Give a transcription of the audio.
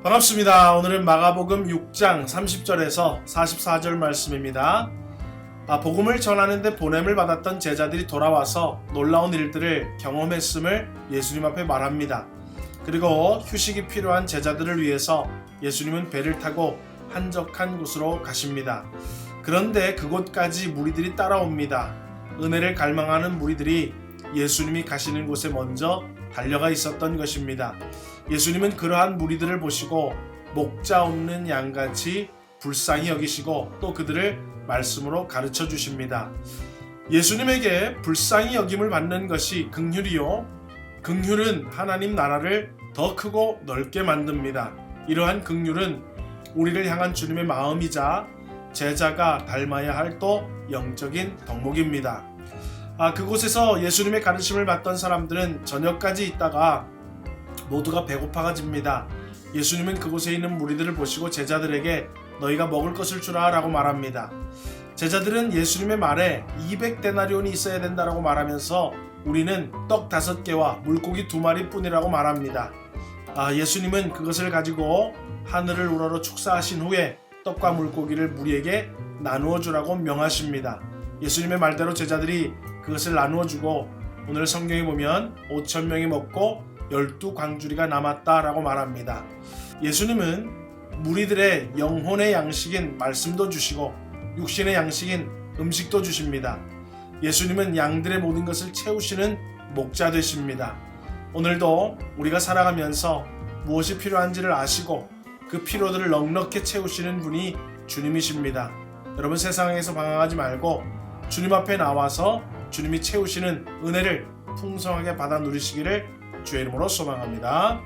반갑습니다. 오늘은 마가복음 6장 30절에서 44절 말씀입니다. 아, 복음을 전하는데 보냄을 받았던 제자들이 돌아와서 놀라운 일들을 경험했음을 예수님 앞에 말합니다. 그리고 휴식이 필요한 제자들을 위해서 예수님은 배를 타고 한적한 곳으로 가십니다. 그런데 그곳까지 무리들이 따라옵니다. 은혜를 갈망하는 무리들이 예수님이 가시는 곳에 먼저 달려가 있었던 것입니다. 예수님은 그러한 무리들을 보시고 목자 없는 양같이 불쌍히 여기시고 또 그들을 말씀으로 가르쳐 주십니다. 예수님에게 불쌍히 여김을 받는 것이 긍휼이요. 긍휼은 하나님 나라를 더 크고 넓게 만듭니다. 이러한 긍휼은 우리를 향한 주님의 마음이자 제자가 닮아야 할 또 영적인 덕목입니다. 아, 그곳에서 예수님의 가르침을 받던 사람들은 저녁까지 있다가 모두가 배고파가 집니다. 예수님은 그곳에 있는 무리들을 보시고 제자들에게 너희가 먹을 것을 주라 라고 말합니다. 제자들은 예수님의 말에 200데나리온이 있어야 된다라고 말하면서 우리는 떡 다섯 개와 물고기 두 마리 뿐이라고 말합니다. 아, 예수님은 그것을 가지고 하늘을 우러러 축사하신 후에 떡과 물고기를 무리에게 나누어 주라고 명하십니다. 예수님의 말대로 제자들이 그것을 나누어 주고 오늘 성경에 보면 5천 명이 먹고 열두 광주리가 남았다라고 말합니다. 예수님은 무리들의 영혼의 양식인 말씀도 주시고 육신의 양식인 음식도 주십니다. 예수님은 양들의 모든 것을 채우시는 목자 되십니다. 오늘도 우리가 살아가면서 무엇이 필요한지를 아시고 그 필요들을 넉넉히 채우시는 분이 주님이십니다. 여러분 세상에서 방황하지 말고 주님 앞에 나와서 주님이 채우시는 은혜를 풍성하게 받아 누리시기를 주의 이름으로 소망합니다.